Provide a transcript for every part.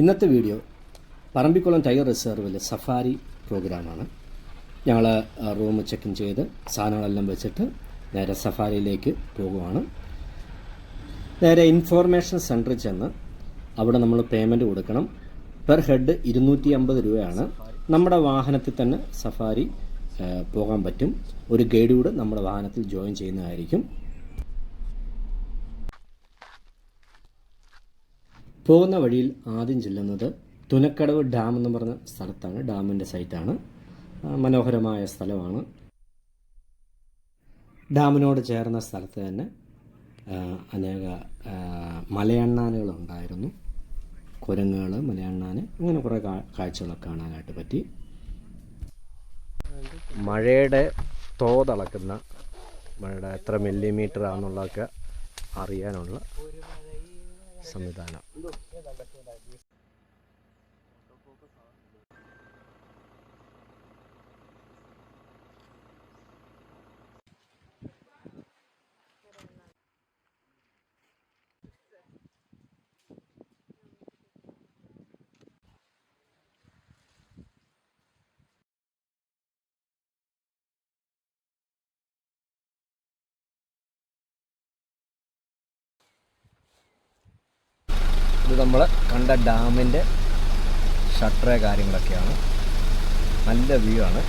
ഇന്നത്തെ video Parambikulam tiger റിസർവിലെ safari പ്രോഗ്രാമാണ്. ഞങ്ങൾ റൂം ചെക്ക് ഇൻ ചെയ്ത് സാധനങ്ങളെല്ലാം വെച്ചിട്ട് നേരെ സഫാരിയിലേക്ക് പോകുവാണ്. നേരെ ഇൻഫോർമേഷൻ സെന്ററിൽ ചെന്ന് അവിടെ നമ്മൾ പേയ്മെന്റ് കൊടുക്കണം. പെർ ഹെഡ് ഇരുന്നൂറ്റി അമ്പത് രൂപയാണ് നമ്മുടെ വാഹനത്തിൽ തന്നെ സഫാരി പോകാൻ പറ്റും. ഒരു ഗൈഡ് കൂടെ നമ്മുടെ വാഹനത്തിൽ ജോയിൻ ചെയ്യുന്നതായിരിക്കും. പോകുന്ന വഴിയിൽ ആദ്യം ചെല്ലുന്നത് തുനക്കടവ് ഡാം എന്ന് പറഞ്ഞ സ്ഥലത്താണ്. ഡാമിന്റെ സൈറ്റാണ്. മനോഹരമായ സ്ഥലമാണ്. ഡാമിനോട് ചേർന്ന സ്ഥലത്ത് തന്നെ അനേക മലയണ്ണാനുകളുണ്ടായിരുന്നു കുരങ്ങുകൾ മലയണ്ണാൻ അങ്ങനെ കുറേ കാഴ്ചകളൊക്കെ കാണാനായിട്ട് പറ്റി. മഴയുടെ തോതളക്കുന്ന മഴയുടെ എത്ര മില്ലിമീറ്റർ ആണെന്നുള്ളതൊക്കെ അറിയാനുള്ള ಸಂವಿಧಾನ. ഇത് നമ്മൾ കണ്ട ഡാമിന്റെ ഷട്ടറ് കാര്യങ്ങളൊക്കെയാണ്. നല്ല വ്യൂ ആണ്.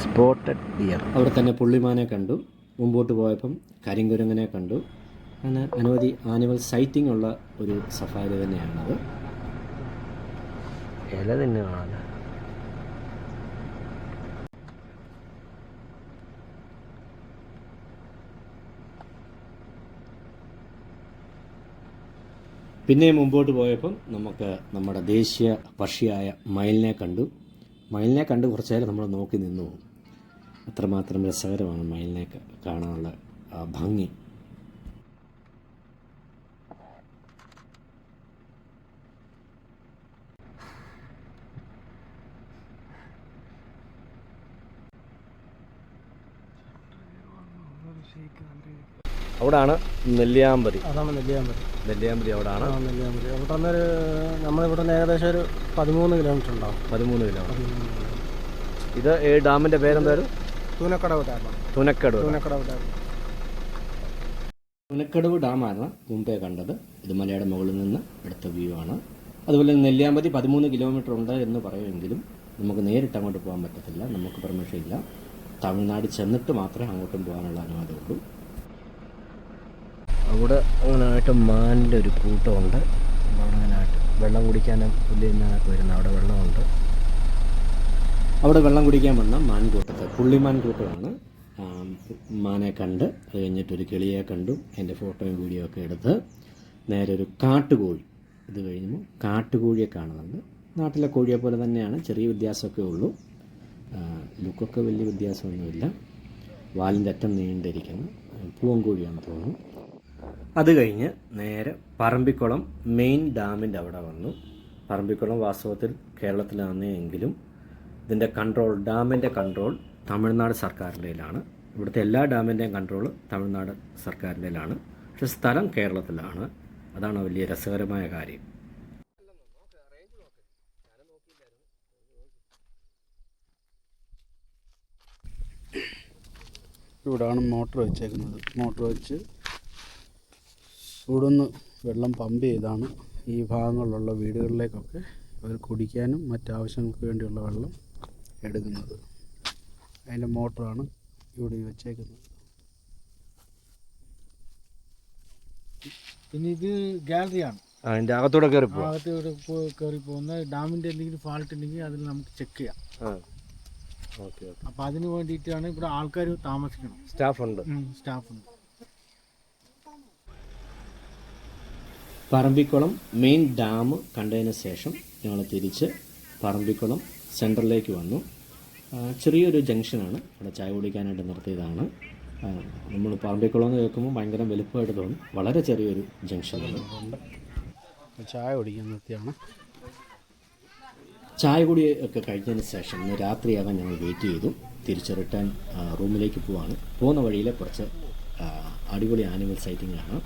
സ്പോട്ടഡ് ഡിയർ അവിടെ തന്നെ പുള്ളിമാനെ കണ്ടു. മുമ്പോട്ട് പോയപ്പം കരിങ്കുരങ്ങനെ കണ്ടു. അങ്ങനെ അനവധി ആനിമൽ സൈറ്റിംഗ് ഉള്ള ഒരു സഫാരി തന്നെയാണത്. ഇല തന്നെ കാണാൻ. പിന്നെ മുമ്പോട്ട് പോയപ്പം നമുക്ക് നമ്മുടെ ദേശീയ പക്ഷിയായ മയിലിനെ കണ്ടു. മയിലിനെ കണ്ട് കുറച്ച് നേരം നമ്മൾ നോക്കി നിന്നു. അത്രമാത്രം രസകരമാണ് മയിലിനെ കാണാനുള്ള ആ ഭംഗി. അവിടാണ് നെല്ലിയാമ്പതി. അതാണ് നെല്ലിയാമ്പതി. നെല്ലിയാമ്പതി അവിടാണ്. നെല്ലിയാമ്പതി. അവിടെ നിന്നൊരു നമ്മളിവിടെ നിന്ന് ഏകദേശം ഒരു പതിമൂന്ന് കിലോമീറ്റർ ഉണ്ടാവും. പതിമൂന്ന് കിലോമീറ്റർ ഇത് ഈ ഡാമിന്റെ പേരെന്തായാലും തൂനക്കടവ് ഡാമാണ്. തുനക്കടവ് തൂനക്കടവ് ഡാം. തുനക്കടവ് ഡാമാണ് മുമ്പേ കണ്ടത്. ഇത് മലയുടെ മുകളിൽ നിന്ന് എടുത്ത വ്യൂ ആണ്. അതുപോലെ നെല്ലിയാമ്പതി പതിമൂന്ന് കിലോമീറ്റർ ഉണ്ട് എന്ന് പറയുമെങ്കിലും നമുക്ക് നേരിട്ട് അങ്ങോട്ട് പോകാൻ പറ്റത്തില്ല. നമുക്ക് പെർമിഷൻ ഇല്ല. തമിഴ്നാട് ചെന്നിട്ട് മാത്രമേ അങ്ങോട്ടും പോകാനുള്ള അനുവാദമുള്ളൂ. അവിടെ അങ്ങനായിട്ട് മാനിന്റെ ഒരു കൂട്ടമുണ്ട്. അവിടെ അങ്ങനായിട്ട് വെള്ളം കുടിക്കാനും പുല്ല് തിന്നാനൊക്കെ വരുന്ന അവിടെ വെള്ളമുണ്ട്. അവിടെ വെള്ളം കുടിക്കാൻ വന്ന മാൻകൂട്ടത്തെ പുള്ളിമാൻ കൂട്ടമാണ് മാനെ കണ്ട് അത് കഴിഞ്ഞിട്ട് ഒരു കിളിയെ കണ്ടു. എന്റെ ഫോട്ടോയും വീഡിയോ ഒക്കെ എടുത്ത് നേരെ ഒരു കാട്ടുകോഴി. ഇത് കഴിഞ്ഞു കാട്ടുകോഴിയെ കാണുന്നുണ്ട്. നാട്ടിലെ കോഴിയെ പോലെ തന്നെയാണ് ചെറിയ വ്യത്യാസമൊക്കെ ഉള്ളൂ. ലുക്കൊക്കെ വലിയ വ്യത്യാസമൊന്നുമില്ല. വാലിന്റെ അറ്റം നീണ്ടിരിക്കുന്നു. പൂവൻ കോഴിയാണെന്ന് തോന്നുന്നു. അത് കഴിഞ്ഞ് നേരെ പറമ്പിക്കുളം മെയിൻ ഡാമിന്റെ അവിടെ വന്നു. പറമ്പിക്കുളം വാസ്തവത്തിൽ കേരളത്തിലാണ് എങ്കിലും ഇതിന്റെ കൺട്രോൾ ഡാമിന്റെ കൺട്രോൾ തമിഴ്നാട് സർക്കാരിന്റെയിലാണ് ഇവിടുത്തെ എല്ലാ ഡാമിന്റെയും കൺട്രോൾ തമിഴ്നാട് സർക്കാരിന്റെയിലാണ് പക്ഷെ സ്ഥലം കേരളത്തിലാണ്. അതാണ് വലിയ രസകരമായ കാര്യം. ഇവിടാണ് മോട്ടർ വെച്ചേക്കുന്നത്. മോട്ടർ വെച്ച് ഇവിടുന്ന് വെള്ളം പമ്പ് ചെയ്താണ് ഈ ഭാഗങ്ങളിലുള്ള വീടുകളിലേക്കൊക്കെ അവർ കുടിക്കാനും മറ്റാവശ്യങ്ങൾക്ക് വേണ്ടിയുള്ള വെള്ളം എടുക്കുന്നത്. അതിന്റെ മോട്ടറാണ് ഇവിടെ വെച്ചേക്കുന്നത്. പിന്നെ ഇത് ഗാലറിയാണ്. അതിന്റെ അകത്തൂടെ കയറി അകത്തൂടെ ഇവിടെ പോ- കയറി പോകുന്ന ഡാമിന്റെ എന്തെങ്കിലും ഫാൾട്ട് ഉണ്ടെങ്കിൽ അതിൽ നമുക്ക് ചെക്ക് ചെയ്യാം. Okay okay. അപ്പൊ അതിന് വേണ്ടിയിട്ടാണ് ഇവിടെ ആൾക്കാർ താമസിക്കണം സ്റ്റാഫ് ഉണ്ട് സ്റ്റാഫ് ഉണ്ട് പറമ്പിക്കുളം മെയിൻ ഡാം കണ്ടതിന് ശേഷം ഞങ്ങൾ തിരിച്ച് പറമ്പിക്കുളം സെന്ററിലേക്ക് വന്നു. ചെറിയൊരു ജംഗ്ഷനാണ് അവിടെ ചായ കുടിക്കാനായിട്ട് നിർത്തിയതാണ്. നമ്മൾ പറമ്പിക്കുളം എന്ന് കേൾക്കുമ്പോൾ ഭയങ്കര വലുപ്പമായിട്ട് തോന്നും. വളരെ ചെറിയൊരു ജംഗ്ഷനാണ് ചായ കുടിക്കാൻ നിർത്തിയാണ്. ചായ കുടി ഒക്കെ കഴിഞ്ഞതിന് ശേഷം ഇന്ന് രാത്രിയാകാൻ ഞങ്ങൾ വെയിറ്റ് ചെയ്തു. തിരിച്ച് റിട്ടേൺ റൂമിലേക്ക് പോവാണ്. പോകുന്ന വഴിയിലെ കുറച്ച് അടിപൊളി ആനിമൽ സൈറ്റിംഗ് ആണ്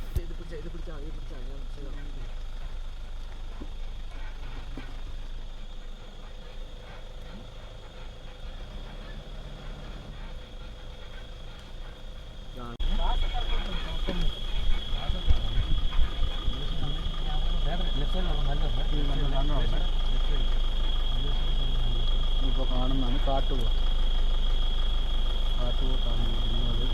ഇപ്പോൾ കാണുന്നതാണ് കാട്ടുപോ കാട്ടുപോ കാണുന്നത്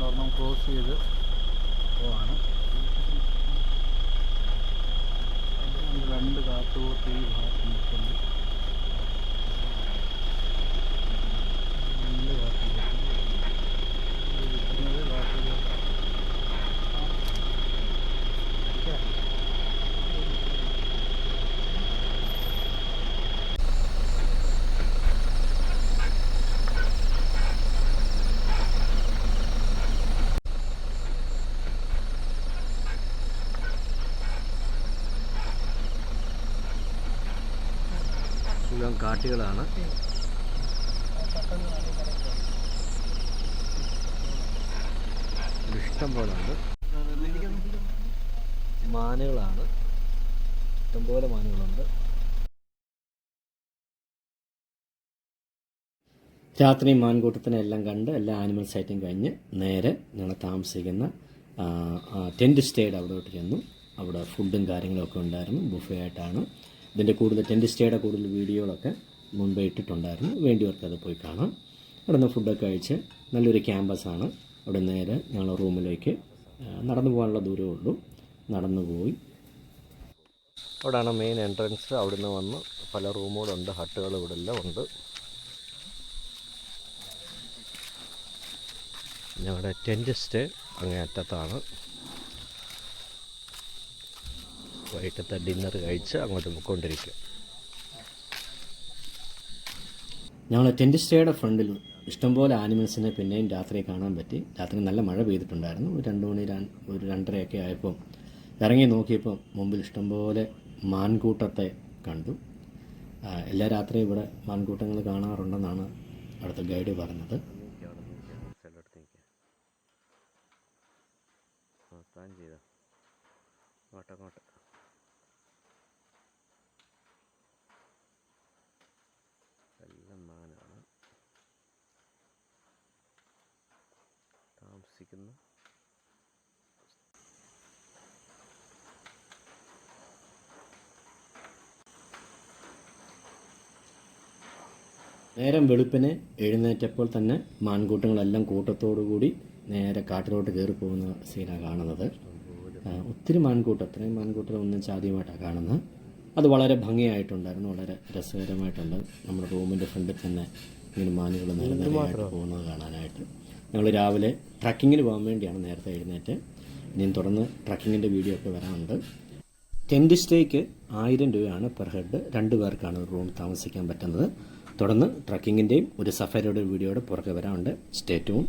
ഒരെണ്ണം ക്രോസ് ചെയ്ത് പോവാണ് രണ്ട് കാട്ടുപോത്ത് ഈ ഭാഗത്ത് നിൽക്കുന്നു രണ്ട് കാട്ടുപോത്ത് ഇത് ഇരിക്കുന്നത് കാട്ടുപോത്ത് മുഴുവൻ കാട്ടുകളാണ്. ഇഷ്ടം പോലെ ഉണ്ട് മാനുകളാണ് ഇഷ്ടംപോലെ മാനുകളുണ്ട്. രാത്രി മാൻകൂട്ടത്തിനെ എല്ലാം കണ്ട് എല്ലാ ആനിമൽ സൈറ്റും കഴിഞ്ഞ് നേരെ ഞങ്ങൾ താമസിക്കുന്ന ടെന്റ് സ്റ്റേയുടെ അവിടോട്ട് ചെന്നു. അവിടെ ഫുഡും കാര്യങ്ങളൊക്കെ ഉണ്ടായിരുന്നു. ബുഫേ ആയിട്ടാണ് ഇതിന്റെ കൂടുതൽ ടെന്റ് സ്റ്റേയുടെ കൂടുതൽ വീഡിയോകളൊക്കെ മുൻപേ ഇട്ടിട്ടുണ്ടായിരുന്നു. വേണ്ടിയവർക്ക് അത് പോയി കാണാം. അവിടെ നിന്ന് ഫുഡൊക്കെ കഴിച്ച് നല്ലൊരു ക്യാമ്പസാണ് അവിടെ നേരെ ഞങ്ങൾ റൂമിലേക്ക് നടന്നു പോകാനുള്ള ദൂരമേ ഉള്ളൂ. നടന്നു പോയി. അവിടെയാണ് മെയിൻ എൻട്രൻസ് അവിടുന്ന് വന്ന് പല റൂമുകളുണ്ട് ഹട്ടുകൾ ഇവിടെ എല്ലാം ഉണ്ട്. ഞങ്ങളുടെ ടെന്റ് സ്റ്റേ അങ്ങേ അറ്റത്താണ്. വൈകിട്ടത്തെ ഡിന്നർ കഴിച്ച് അങ്ങോട്ട് പോയിക്കൊണ്ടിരിക്കുക ഞങ്ങൾ ടെന്റ് സ്റ്റേയുടെ ഫ്രണ്ടിൽ ഇഷ്ടംപോലെ ആനിമൽസിനെ പിന്നെയും രാത്രി കാണാൻ പറ്റി. രാത്രി നല്ല മഴ പെയ്തിട്ടുണ്ടായിരുന്നു. ഒരു രണ്ട് മണി രണ്ട് ഒരു രണ്ടരയൊക്കെ ആയപ്പോൾ ഇറങ്ങി നോക്കിയപ്പോൾ മുമ്പിൽ ഇഷ്ടംപോലെ മാൻകൂട്ടത്തെ കണ്ടു. എല്ലാ രാത്രിയും ഇവിടെ മാൻകൂട്ടങ്ങൾ കാണാറുണ്ടെന്നാണ് അടുത്ത ഗൈഡ് പറഞ്ഞത്. പ്ലാൻ അങ്ങോട്ടങ്ങോട്ട് എല്ലാം മാനാണ് താമസിക്കുന്ന നേരം വെളുപ്പിന് എഴുന്നേറ്റപ്പോൾ തന്നെ മാൻകൂട്ടങ്ങളെല്ലാം കൂട്ടത്തോടു കൂടി നേരെ കാട്ടിലോട്ട് കയറി പോകുന്ന സീനാണ് കാണുന്നത്. ഒത്തിരി മാൻകൂട്ടം അത്രയും മാൻകൂട്ടം ഒന്നിച്ച് ആദ്യമായിട്ടാണ് കാണുന്നത്. അത് വളരെ ഭംഗിയായിട്ടുണ്ടായിരുന്നു വളരെ രസകരമായിട്ടുണ്ട്. നമ്മുടെ റൂമിന്റെ ഫ്രണ്ടിൽ തന്നെ ഇങ്ങനെ മാനുകൾ നേരെ പോകുന്നത് കാണാനായിട്ട്. ഞങ്ങൾ രാവിലെ ട്രക്കിങ്ങിന് പോകാൻ വേണ്ടിയാണ് നേരത്തെ എഴുന്നേറ്റ്. ഇനിയും തുടർന്ന് ട്രക്കിങ്ങിന്റെ വീഡിയോ ഒക്കെ വരാനുണ്ട്. ടെന്റ് സ്റ്റേക്ക് ആയിരം രൂപയാണ് പെർ ഹെഡ്. രണ്ട് പേർക്കാണ് ഒരു റൂം താമസിക്കാൻ പറ്റുന്നത്. തുടർന്ന് ട്രക്കിങ്ങിന്റെയും ഒരു സഫാരിയുടെ വീഡിയോയുടെ പുറകെ വരാനുണ്ട്. Stay tune.